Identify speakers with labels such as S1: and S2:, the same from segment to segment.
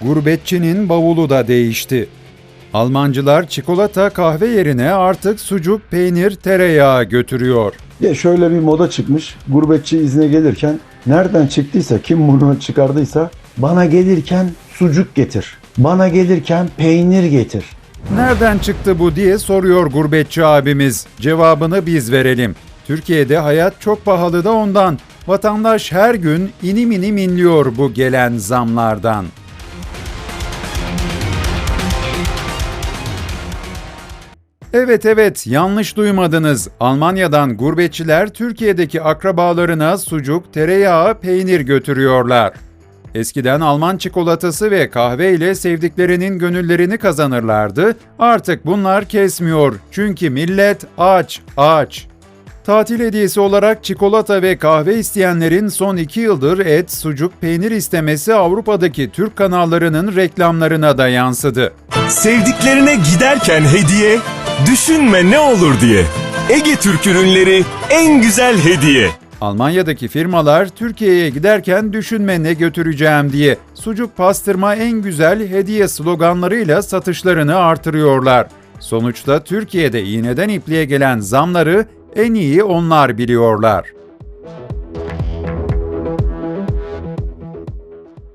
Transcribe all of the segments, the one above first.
S1: Gurbetçinin bavulu da değişti. Almancılar çikolata kahve yerine artık sucuk, peynir, tereyağı götürüyor.
S2: Ya şöyle bir moda çıkmış. Gurbetçi izne gelirken nereden çıktıysa kim bunu çıkardıysa bana gelirken sucuk getir. Bana gelirken peynir getir.
S1: Nereden çıktı bu diye soruyor gurbetçi abimiz. Cevabını biz verelim. Türkiye'de hayat çok pahalı da ondan. Vatandaş her gün inim inim inliyor bu gelen zamlardan. Evet evet yanlış duymadınız. Almanya'dan gurbetçiler Türkiye'deki akrabalarına sucuk, tereyağı, peynir götürüyorlar. Eskiden Alman çikolatası ve kahve ile sevdiklerinin gönüllerini kazanırlardı. Artık bunlar kesmiyor. Çünkü millet aç, aç. Tatil hediyesi olarak çikolata ve kahve isteyenlerin son iki yıldır et, sucuk, peynir istemesi Avrupa'daki Türk kanallarının reklamlarına da yansıdı.
S3: Sevdiklerine giderken hediye, düşünme ne olur diye. Ege Türk ürünleri en güzel hediye.
S1: Almanya'daki firmalar Türkiye'ye giderken düşünme ne götüreceğim diye sucuk pastırma en güzel hediye sloganlarıyla satışlarını artırıyorlar. Sonuçta Türkiye'de iğneden ipliğe gelen zamları en iyi onlar biliyorlar.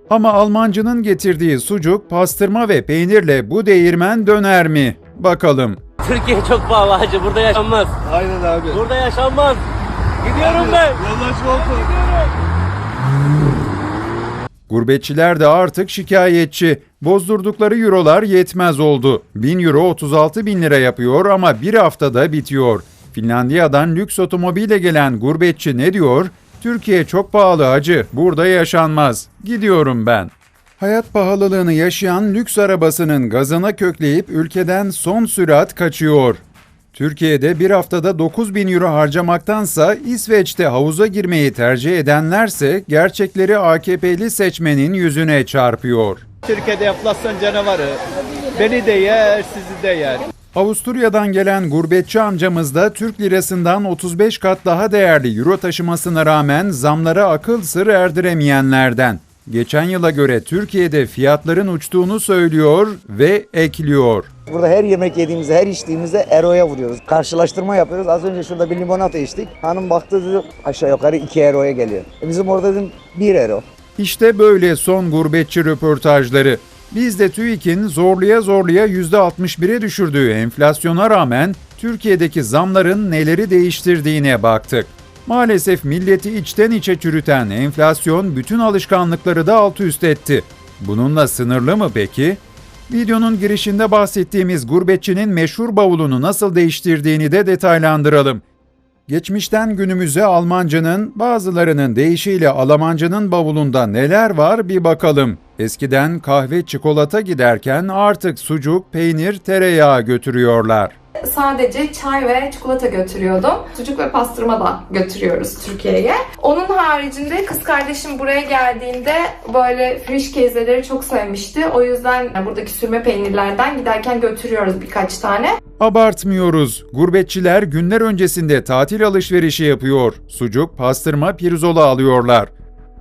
S1: Ama Almancının getirdiği sucuk, pastırma ve peynirle bu değirmen döner mi? Bakalım.
S4: Türkiye çok pahalı hacı. Burada yaşanmaz.
S5: Aynen abi.
S4: Burada yaşanmaz. Gidiyorum ben.
S5: Yoldaş olsun.
S1: Gurbetçiler de artık şikayetçi. Bozdurdukları eurolar yetmez oldu. 1000 euro 36 bin lira yapıyor ama bir haftada bitiyor. Finlandiya'dan lüks otomobile gelen gurbetçi ne diyor? Türkiye çok pahalı hacı, burada yaşanmaz. Gidiyorum ben. Hayat pahalılığını yaşayan lüks arabasının gazına kökleyip ülkeden son sürat kaçıyor. Türkiye'de bir haftada 9 bin euro harcamaktansa İsveç'te havuza girmeyi tercih edenlerse gerçekleri AKP'li seçmenin yüzüne çarpıyor.
S5: Türkiye'de enflasyon canavarı. Beni de yer, sizi de yer.
S1: Avusturya'dan gelen gurbetçi amcamız da Türk lirasından 35 kat daha değerli euro taşımasına rağmen zamlara akıl sır erdiremeyenlerden. Geçen yıla göre Türkiye'de fiyatların uçtuğunu söylüyor ve ekliyor.
S6: Burada her yemek yediğimizde, her içtiğimizde eroya vuruyoruz. Karşılaştırma yapıyoruz. Az önce şurada bir limonata içtik. Hanım baktı dedi aşağı yukarı 2 eroya geliyor. E bizim orada dedim 1 ero.
S1: İşte böyle son gurbetçi röportajları. Biz de TÜİK'in zorluya zorluya %61'e düşürdüğü enflasyona rağmen Türkiye'deki zamların neleri değiştirdiğine baktık. Maalesef milleti içten içe çürüten enflasyon bütün alışkanlıkları da alt üst etti. Bununla sınırlı mı peki? Videonun girişinde bahsettiğimiz gurbetçinin meşhur bavulunu nasıl değiştirdiğini de detaylandıralım. Geçmişten günümüze Almancının, bazılarının deyişiyle Almancının bavulunda neler var bir bakalım. Eskiden kahve çikolata giderken artık sucuk, peynir, tereyağı götürüyorlar.
S7: Sadece çay ve çikolata götürüyordum. Sucuk ve pastırma da götürüyoruz Türkiye'ye. Onun haricinde kız kardeşim buraya geldiğinde böyle friş kezeleri çok sevmişti. O yüzden buradaki sürme peynirlerden giderken götürüyoruz birkaç tane.
S1: Abartmıyoruz. Gurbetçiler günler öncesinde tatil alışverişi yapıyor. Sucuk, pastırma, pirzola alıyorlar.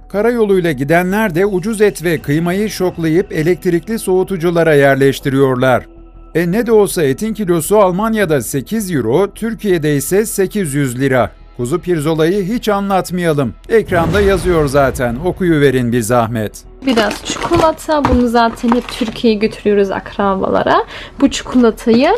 S1: Karayoluyla gidenler de ucuz et ve kıymayı şoklayıp elektrikli soğutuculara yerleştiriyorlar. E ne de olsa etin kilosu Almanya'da 8 euro, Türkiye'de ise 800 lira. Kuzu pirzolayı hiç anlatmayalım. Ekranda yazıyor zaten. Okuyuverin bir zahmet.
S8: Biraz çikolata. Bunu zaten hep Türkiye'ye götürüyoruz akrabalara. Bu çikolatayı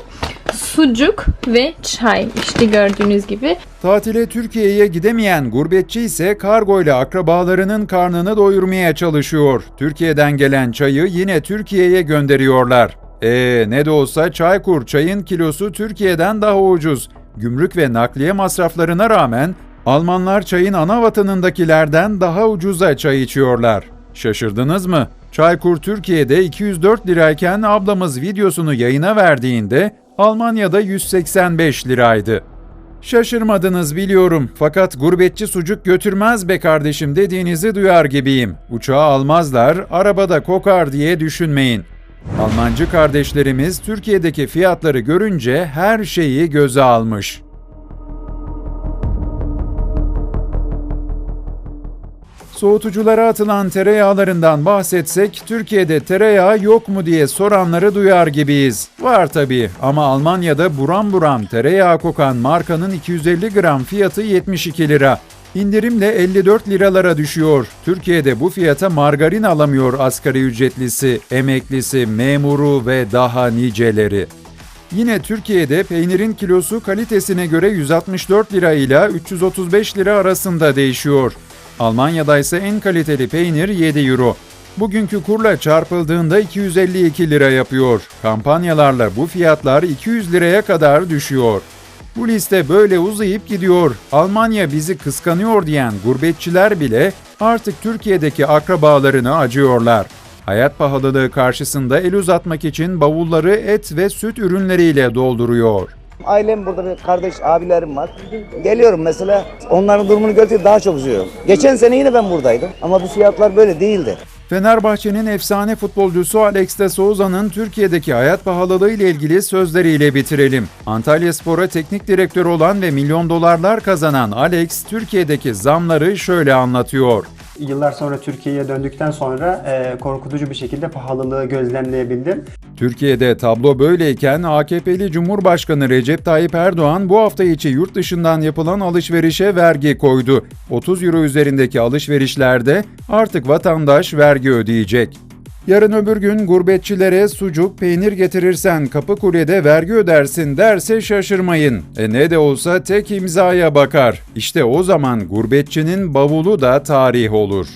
S8: sucuk ve çay. İşte gördüğünüz gibi.
S1: Tatile Türkiye'ye gidemeyen gurbetçi ise kargoyla akrabalarının karnını doyurmaya çalışıyor. Türkiye'den gelen çayı yine Türkiye'ye gönderiyorlar. E ne de olsa Çaykur çayın kilosu Türkiye'den daha ucuz. Gümrük ve nakliye masraflarına rağmen Almanlar çayın ana vatanındakilerden daha ucuza çay içiyorlar. Şaşırdınız mı? Çaykur Türkiye'de 204 lirayken ablamız videosunu yayına verdiğinde Almanya'da 185 liraydı. Şaşırmadınız biliyorum fakat gurbetçi sucuk götürmez be kardeşim dediğinizi duyar gibiyim. Uçağı almazlar, arabada kokar diye düşünmeyin. Almancı kardeşlerimiz Türkiye'deki fiyatları görünce her şeyi göze almış. Soğutuculara atılan tereyağlarından bahsetsek Türkiye'de tereyağı yok mu diye soranları duyar gibiyiz. Var tabii ama Almanya'da buram buram tereyağı kokan markanın 250 gram fiyatı 72 lira. İndirimle 54 liralara düşüyor. Türkiye'de bu fiyata margarin alamıyor asgari ücretlisi, emeklisi, memuru ve daha niceleri. Yine Türkiye'de peynirin kilosu kalitesine göre 164 lira ile 335 lira arasında değişiyor. Almanya'da ise en kaliteli peynir 7 euro. Bugünkü kurla çarpıldığında 252 lira yapıyor. Kampanyalarla bu fiyatlar 200 liraya kadar düşüyor. Bu liste böyle uzayıp gidiyor. Almanya bizi kıskanıyor diyen gurbetçiler bile artık Türkiye'deki akrabalarını acıyorlar. Hayat pahalılığı karşısında el uzatmak için bavulları et ve süt ürünleriyle dolduruyor.
S6: Ailem burada kardeş abilerim var. Geliyorum mesela onların durumunu gördükçe daha çok üzülüyorum. Geçen sene yine ben buradaydım ama bu fiyatlar böyle değildi.
S1: Fenerbahçe'nin efsane futbolcusu Alex de Souza'nın Türkiye'deki hayat pahalılığı ile ilgili sözleriyle bitirelim. Antalya Spor'a teknik direktör olan ve milyon dolarlar kazanan Alex, Türkiye'deki zamları şöyle anlatıyor.
S9: Yıllar sonra Türkiye'ye döndükten sonra e, korkutucu bir şekilde pahalılığı gözlemleyebildim.
S1: Türkiye'de tablo böyleyken AKP'li Cumhurbaşkanı Recep Tayyip Erdoğan bu hafta içi yurt dışından yapılan alışverişe vergi koydu. 30 euro üzerindeki alışverişlerde artık vatandaş vergi ödeyecek. Yarın öbür gün gurbetçilere sucuk, peynir getirirsen Kapıkule'de vergi ödersin derse şaşırmayın. E ne de olsa tek imzaya bakar. İşte o zaman gurbetçinin bavulu da tarih olur.